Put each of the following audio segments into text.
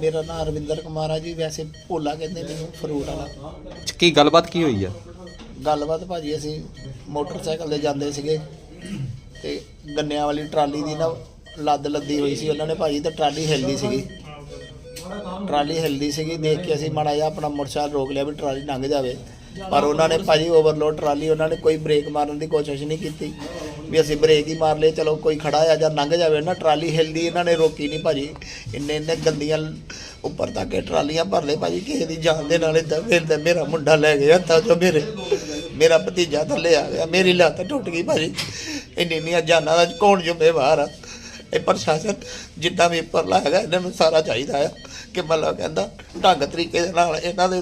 ਮੇਰਾ ਨਾਮ ਰਵਿੰਦਰ ਕੁਮਾਰ ਆ ਜੀ ਵੈਸੇ ਭੋਲਾ ਕਹਿੰਦੇ ਮੈਨੂੰ ਫਰੂਟ ਵਾਲਾ। ਕੀ ਗੱਲਬਾਤ ਕੀ ਹੋਈ ਆ? ਗੱਲਬਾਤ ਭਾਜੀ ਅਸੀਂ ਮੋਟਰਸਾਈਕਲ ਤੇ ਜਾਂਦੇ ਸੀਗੇ ਤੇ ਗੰਨਿਆਂ ਵਾਲੀ ਟਰਾਲੀ ਦੀ ਨਾ ਲੱਦ ਲੱਦੀ ਹੋਈ ਸੀ ਉਹਨਾਂ ਨੇ ਭਾਜੀ ਤੇ ਟਰਾਲੀ ਹਿੱਲਦੀ ਸੀਗੀ। ਟਰਾਲੀ ਹਿੱਲਦੀ ਸੀਗੀ ਦੇਖ ਕੇ ਅਸੀਂ ਮਾੜਾ ਜਿਹਾ ਆਪਣਾ ਮੋਟਰਸਾਈਕਲ ਰੋਕ ਲਿਆ ਵੀ ਟਰਾਲੀ ਲੰਘ ਜਾਵੇ। ਪਰ ਉਹਨਾਂ ਨੇ ਭਾਜੀ ਓਵਰਲੋਡ ਟਰਾਲੀ ਉਹਨਾਂ ਨੇ ਕੋਈ ਬ੍ਰੇਕ ਮਾਰਨ ਦੀ ਕੋਸ਼ਿਸ਼ ਨਹੀਂ ਕੀਤੀ। ਵੀ ਅਸੀਂ ਬ੍ਰੇਕ ਹੀ ਮਾਰ ਲਏ, ਚਲੋ ਕੋਈ ਖੜਾ ਆ ਜਾਂ ਲੰਘ ਜਾਵੇ ਨਾ, ਟਰਾਲੀ ਹਿੱਲਦੀ ਇਹਨਾਂ ਨੇ ਰੋਕੀ ਨਹੀਂ ਭਾਜੀ। ਇੰਨੇ ਇੰਨੇ ਗੰਦੀਆਂ ਉੱਪਰ ਤੱਕ ਇਹ ਟਰਾਲੀਆਂ ਭਰ ਲਏ ਭਾਜੀ, ਕਿਸੇ ਦੀ ਜਾਨ ਦੇ ਨਾਲ ਇਦਾਂ ਫੇਰਦਾ ਮੇਰਾ ਮੁੰਡਾ ਲੈ ਗਿਆ ਤਾਂ ਜੋ ਮੇਰੇ, ਮੇਰਾ ਭਤੀਜਾ ਥੱਲੇ ਆ ਗਿਆ, ਮੇਰੀ ਲੱਤ ਟੁੱਟ ਗਈ ਭਾਜੀ। ਇੰਨੀ ਇੰਨੀਆਂ ਜਾਨਾਂ ਦਾ ਕੌਣ ਜ਼ਿੰਮੇਵਾਰ ਆ? ਇਹ ਪ੍ਰਸ਼ਾਸਨ ਜਿੱਦਾਂ ਵੀ ਉੱਪਰਲਾ ਹੈਗਾ ਇਹਨਾਂ ਨੂੰ ਸਾਰਾ ਚਾਹੀਦਾ ਆ ਕਿ ਮਤਲਬ ਕਹਿੰਦਾ ਢੰਗ ਤਰੀਕੇ ਦੇ ਨਾਲ ਇਹਨਾਂ ਦੇ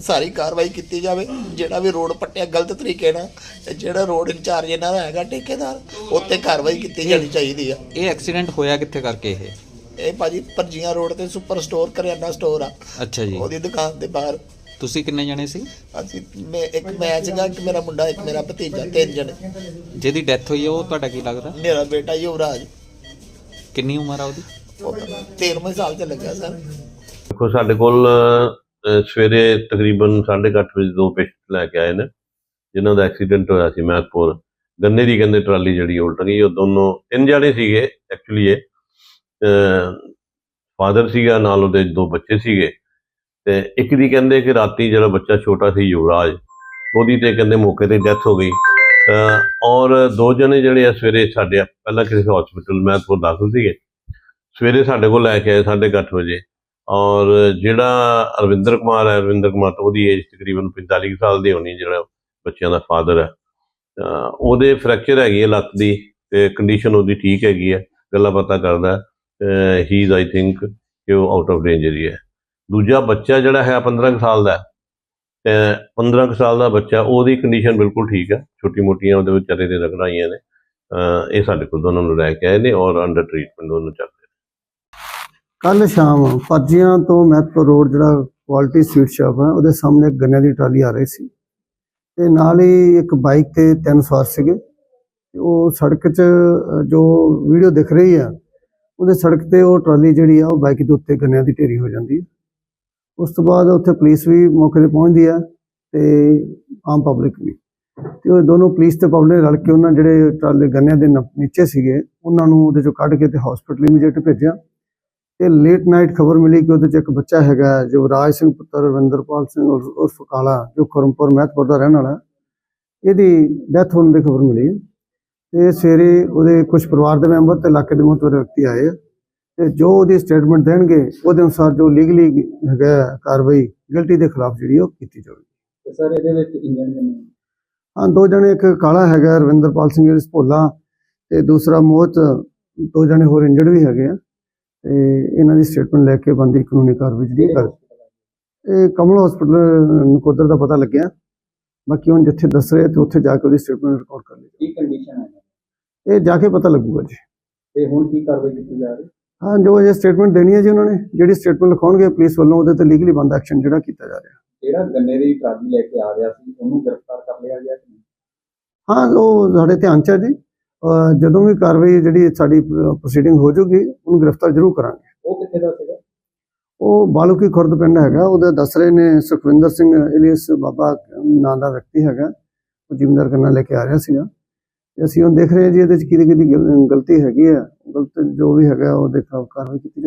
ਸਾਰੀ ਕਾਰਵਾਈ ਕੀਤੀ ਜਾਵੇ ਜਿਹੜਾ ਵੀ ਰੋਡ ਪੱਟਿਆ ਗਲਤ ਤਰੀਕੇ ਨਾਲ ਤੇ ਜਿਹੜਾ ਰੋਡ ਇੰਚਾਰਜ ਇਹਨਾਂ ਦਾ ਹੈਗਾ ਠੇਕੇਦਾਰ ਉੱਤੇ ਕਾਰਵਾਈ ਕੀਤੀ ਜਾਣੀ ਚਾਹੀਦੀ ਆ। ਇਹ ਐਕਸੀਡੈਂਟ ਹੋਇਆ ਕਿੱਥੇ ਕਰਕੇ ਇਹ? ਇਹ ਭਾਜੀ ਪਰਜੀਆਂ ਰੋਡ ਤੇ ਸੁਪਰ ਸਟੋਰ ਕਰਿਆਨਾ ਸਟੋਰ ਆ। ਅੱਛਾ ਜੀ। ਉਹਦੀ ਦੁਕਾਨ ਦੇ ਬਾਹਰ। ਤੁਸੀਂ ਕਿੰਨੇ ਜਣੇ ਸੀ? ਅਸੀਂ ਮੈਂ ਇੱਕ ਮੈਂ ਸੀਗਾ ਇੱਕ ਮੇਰਾ ਮੁੰਡਾ ਇੱਕ ਮੇਰਾ ਭਤੀਜਾ ਤਿੰਨ ਜਣੇ। ਜਿਹਦੀ ਡੈਥ ਹੋਈ ਉਹ ਤੁਹਾਡਾ ਕੀ ਲੱਗਦਾ? ਮੇਰਾ ਬੇਟਾ ਯੁਵਰਾਜ। ਕਿੰਨੀ ਉਮਰ ਆ ਉਹਦੀ? ਉਹ 13ਵੇਂ ਸਾਲ ਚ ਲੱਗਿਆ ਸਰ। ਦੇਖੋ ਸਾਡੇ ਕੋਲ ਸਵੇਰੇ ਤਕਰੀਬਨ 8:30 ਵਜੇ ਦੋ ਪੇਸ਼ੈਂਟ ਲੈ ਕੇ ਆਏ ਨੇ, ਜਿਨ੍ਹਾਂ ਦਾ ਐਕਸੀਡੈਂਟ ਹੋਇਆ ਸੀ ਮਹਿਤਪੁਰ ਗੰਨੇ ਦੀ ਕਹਿੰਦੇ ਟਰਾਲੀ ਜਿਹੜੀ ਉਲਟ ਗਈ, ਉਹ ਦੋਨੋਂ ਤਿੰਨ ਜਣੇ ਸੀਗੇ ਐਕਚੁਅਲੀ ਇਹ ਫਾਦਰ ਸੀਗਾ, ਨਾਲ ਉਹਦੇ ਦੋ ਬੱਚੇ ਸੀਗੇ। ਤੇ ਇੱਕ ਦੀ ਕਹਿੰਦੇ ਕਿ ਰਾਤੀ ਜਿਹੜਾ ਬੱਚਾ ਛੋਟਾ ਸੀ ਯੁਵਰਾਜ, ਉਹਦੀ ਤੇ ਕਹਿੰਦੇ ਮੌਕੇ ਤੇ ਡੈਥ ਹੋ ਗਈ। ਔਰ ਦੋ ਜਣੇ ਜਿਹੜੇ ਆ ਸਵੇਰੇ ਸਾਡੇ, ਪਹਿਲਾਂ ਕਿਸੇ ਹਸਪੀਟਲ ਮਹਿਤਪੁਰ ਦਾਖਲ ਸੀਗੇ, ਸਵੇਰੇ ਸਾਡੇ ਕੋਲ ਲੈ ਕੇ ਆਏ 8:30 ਵਜੇ। ਔਰ ਜਿਹੜਾ ਅਰਵਿੰਦਰ ਕੁਮਾਰ ਹੈ ਅਰਵਿੰਦਰ ਕੁਮਾਰ ਤਾਂ ਉਹਦੀ ਏਜ ਤਕਰੀਬਨ 45 ਕੁ ਸਾਲ ਦੀ ਹੋਣੀ ਜਿਹੜਾ ਬੱਚਿਆਂ ਦਾ ਫਾਦਰ ਹੈ। ਉਹਦੇ ਫ੍ਰੈਕਚਰ ਹੈਗੀ ਹੈ ਲੱਤ ਦੀ ਤੇ ਕੰਡੀਸ਼ਨ ਉਹਦੀ ਠੀਕ ਹੈਗੀ ਹੈ ਗੱਲਾਂ ਬਾਤਾਂ ਕਰਦਾ ਹੀ। ਇਜ਼ ਆਈ ਥਿੰਕ ਕਿ ਉਹ ਆਊਟ ਆਫ ਡੇਂਜਰ ਹੀ ਹੈ। ਦੂਜਾ ਬੱਚਾ ਜਿਹੜਾ ਹੈ 15 ਕੁ ਸਾਲ ਦਾ ਹੈ, ਤੇ 15 ਕੁ ਸਾਲ ਦਾ ਬੱਚਾ ਉਹਦੀ ਕੰਡੀਸ਼ਨ ਬਿਲਕੁਲ ਠੀਕ ਹੈ। ਛੋਟੀ ਮੋਟੀਆਂ ਉਹਦੇ ਵਿੱਚ ਵਿਚਾਰੇ ਦੇ ਰਗੜਾਈਆਂ ਨੇ। ਇਹ ਸਾਡੇ ਕੋਲ ਦੋਨਾਂ ਨੂੰ ਲੈ ਕੇ ਆਏ ਨੇ ਔਰ ਅੰਡਰ ਟ੍ਰੀਟਮੈਂਟ ਦੋਨੋਂ ਚੱਲ ਕੱਲ ਸ਼ਾਮ ਫਰਜੀਆਂ ਤੋਂ ਮਹਿਤਪੁਰ ਰੋਡ ਜਿਹੜਾ ਕੁਆਲਿਟੀ ਸਵੀਟ ਸ਼ਾਪ ਹੈ, ਉਹਦੇ ਸਾਹਮਣੇ ਇੱਕ ਗੰਨੇ ਦੀ ਟਰਾਲੀ ਆ ਰਹੀ ਸੀ। ਤੇ ਨਾਲ ਹੀ ਇੱਕ ਬਾਈਕ ਤੇ ਤਿੰਨ ਸਵਾਰ ਸੀਗੇ। ਤੇ ਉਹ ਸੜਕ 'ਚ ਜੋ ਵੀਡੀਓ ਦਿਖ ਰਹੀ ਆ ਉਹਦੇ ਸੜਕ ਤੇ ਉਹ ਟਰਾਲੀ ਜਿਹੜੀ ਆ, ਉਹ ਬਾਈਕ ਦੇ ਉੱਤੇ ਗੰਨਿਆਂ ਦੀ ਢੇਰੀ ਹੋ ਜਾਂਦੀ ਹੈ। ਉਸ ਤੋਂ ਬਾਅਦ ਉੱਥੇ ਪੁਲਿਸ ਵੀ ਮੌਕੇ ਤੇ ਪਹੁੰਚਦੀ ਆ ਤੇ ਆਮ ਪਬਲਿਕ ਵੀ। ਤੇ ਉਹ ਦੋਨੋਂ ਪੁਲਿਸ ਤੇ ਪਬਲਿਕ ਰਲ ਕੇ ਉਹਨਾਂ ਜਿਹੜੇ ਟਰਾਲੇ ਗੰਨਿਆਂ ਦੇ ਨ- ਨੀਚੇ ਸੀਗੇ, ਉਹਨਾਂ ਨੂੰ ਉਹਦੇ ਚੋਂ ਕੱਢ ਕੇ ਤੇ ਹਸਪੀਟਲ ਇਮੀਡੀਏਟ ਭੇਜਿਆ। ਤੇ ਲੇਟ ਨਾਈਟ ਖਬਰ ਮਿਲੀ ਕਿ ਉਹਦੇ ਚ ਇੱਕ ਬੱਚਾ ਹੈਗਾ ਯੁਵਰਾਜ ਸਿੰਘ ਪੁੱਤਰ ਰਵਿੰਦਰਪਾਲ ਸਿੰਘ ਉਰਫ ਕਾਲਾ ਜੋ ਖਰਮਪੁਰ ਮਹਿਤਪੁਰ ਦਾ ਰਹਿਣ ਵਾਲਾ। ਇਹਦੀ ਡੈਥ ਹੋਣ ਦੀ ਖਬਰ ਮਿਲੀ। ਤੇ ਸਵੇਰੇ ਉਹਦੇ ਕੁਝ ਪਰਿਵਾਰ ਦੇ ਮੈਂਬਰ ਤੇ ਇਲਾਕੇ ਦੇ ਮੁਤਬਰ ਵਿਅਕਤੀ ਆਏ। ਆ ਤੇ ਜੋ ਉਹਦੀ ਸਟੇਟਮੈਂਟ ਦੇਣਗੇ ਉਹਦੇ ਅਨੁਸਾਰ ਜੋ ਲੀਗਲੀ ਹੈਗਾ ਕਾਰਵਾਈ ਗਿਲਟੀ ਦੇ ਖਿਲਾਫ ਜਿਹੜੀ ਉਹ ਕੀਤੀ ਜਾਵੇਗੀ। ਸਰ ਇਹਦੇ ਵਿੱਚ ਇੰਜਨ ਹਾਂ ਦੋ ਜਣੇ ਇੱਕ ਕਾਲਾ ਹੈਗਾ ਰਵਿੰਦਰਪਾਲ ਸਿੰਘ ਜਿਹੜੀ ਭੋਲਾ ਤੇ ਦੂਸਰਾ ਮੋਹਤ ਦੋ ਜਣੇ ਹੋਰ ਇੰਜਰਡ ਵੀ ਹੈਗੇ ਆ। ਤੇ ਇਹਨਾਂ ਦੀ ਸਟੇਟਮੈਂਟ ਲੈ ਕੇ ਬੰਦੀ ਕਾਨੂੰਨੀ ਕਾਰਵਾਈ ਜਿਹੜੀ ਕਰ ਇਹ ਕਮਲ ਹਸਪੀਟਲ ਨਕੋਦਰ ਦਾ ਪਤਾ ਲੱਗਿਆ। ਬਾਕੀ ਹੁਣ ਜਿੱਥੇ ਦੱਸ ਰਹੇ ਤੇ ਉੱਥੇ ਜਾ ਕੇ ਉਹਦੀ ਸਟੇਟਮੈਂਟ ਰਿਕਾਰਡ ਕਰ ਲਈ ਕੀ ਕੰਡੀਸ਼ਨ ਹੈ? ਇਹ ਜਾ ਕੇ ਪਤਾ ਲੱਗੂਗਾ ਜੀ। ਤੇ ਹੁਣ ਕੀ ਕਾਰਵਾਈ ਕੀਤੀ ਜਾ ਰਹੀ? ਹਾਂ ਜੋ ਇਹ ਸਟੇਟਮੈਂਟ ਦੇਣੀ ਹੈ ਜੀ ਉਹਨਾਂ ਨੇ ਜਿਹੜੀ ਸਟੇਟਮੈਂਟ ਲਿਖਾਉਣਗੇ ਪੁਲਿਸ ਵੱਲੋਂ ਉਹਦੇ ਤੇ ਲੀਗਲੀ ਬੰਦਾ ਐਕਸ਼ਨ ਜਿਹੜਾ ਕੀਤਾ ਜਾ ਰਿਹਾ। ਜਿਹੜਾ ਗੰਨੇ ਦੀ ਟਰਾਲੀ ਲੈ ਕੇ ਆ ਰਿਹਾ ਸੀ ਉਹਨੂੰ ਗ੍ਰਿਫਤਾਰ ਕਰ ਲਿਆ ਗਿਆ ਕਿ? ਹਾਂ ਉਹ ਸਾਡੇ ਧਿਆਨ ਚ ਹੈ ਜੀ। ਜਦੋਂ ਵੀ ਕਾਰਵਾਈ ਜਿਹੜੀ ਸਾਡੀ ਪ੍ਰੋਸੀਡਿੰਗ ਹੋ ਜਾਊਗੀ ਉਹਨੂੰ ਗ੍ਰਿਫਤਾਰ ਜ਼ਰੂਰ ਕਰਾਂਗੇ। ਉਹ ਕਿੱਥੇ ਦਾ ਸੀਗਾ? ਉਹ ਬਾਲੂਕੀ ਖੁਰਦ ਪਿੰਡ ਹੈਗਾ ਉਹਦੇ ਦੱਸ ਰਹੇ ਨੇ ਸੁਖਵਿੰਦਰ ਸਿੰਘ ਇਲੀਅਸ ਬਾਬਾ ਨਾਂ ਦਾ ਵਿਅਕਤੀ ਹੈਗਾ ਉਹ ਜ਼ਿਮੀਂਦਾਰ ਕਰਨਾ ਲੈ ਕੇ ਆ ਰਿਹਾ ਸੀਗਾ। ਅਸੀਂ ਹੁਣ ਦੇਖ ਰਹੇ ਹਾਂ ਜੀ ਇਹਦੇ ਚ ਕਿਹਦੀ ਕਿਹਦੀ ਗਲ- ਗਲਤੀ ਹੈਗੀ ਹੈ। ਗਲਤ ਜੋ ਵੀ ਹੈਗਾ ਉਹਦੇ ਖਿਲਾਫ ਕਾਰਵਾਈ ਕੀਤੀ ਜਾਵੇ